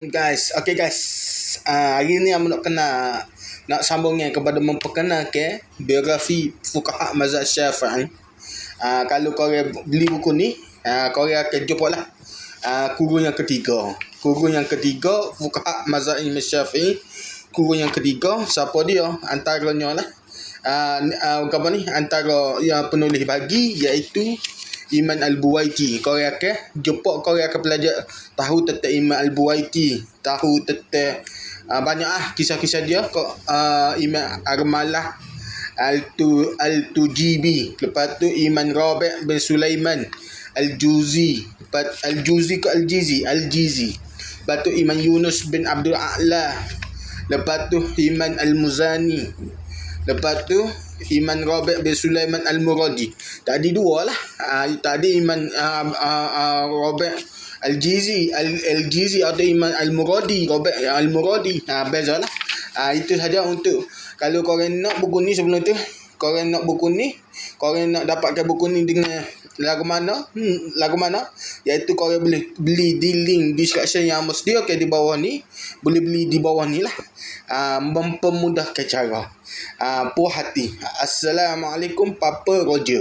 Guys, okay guys. Uh, hari ni aku nak kena nak sambungnya kepada memperkenalkan biografi fuqaha mazhab Syafi'i. Uh, kalau kau beli buku ni, uh, kau akan jumpa lah uh, kurung yang ketiga. Kurung yang ketiga fuqaha mazhab Syafi'i. Kurung yang ketiga siapa dia? Antaranya lah uh, uh, apa ni? Antara yang penulis bagi iaitu Iman Al-Buwaiti. Kau akan jumpa kau akan belajar tahu tentang Iman Al-Buwaiti. Tahu tentang uh, banyak ah kisah-kisah dia kau uh, Iman Armalah Al-Tu Al-Tujibi. Lepas tu Iman Rabi' bin Sulaiman Al-Juzi. Al-Juzi ke Al-Jizi? Al-Jizi. Lepas tu Iman Yunus bin Abdul A'la. Lepas tu Iman Al-Muzani. Lepas tu Iman Rabi' bin Sulaiman Al-Muradi. Tadi dua lah. Uh, tadi Iman uh, uh, uh, Rabi' Al-Jizi. Al- Al-Jizi atau Iman Al-Muradi. Rabi' Al-Muradi. Uh, beza lah. Uh, itu saja untuk kalau korang nak buku ni sebelum tu. Korang nak buku ni. Korang nak dapatkan buku ni dengan lagu mana? Hmm, lagu mana? Iaitu korang boleh beli di link description yang ke di bawah ni. Boleh beli di bawah ni lah. Uh, mempermudahkan cara. Uh, puas hati. Assalamualaikum Papa Roger.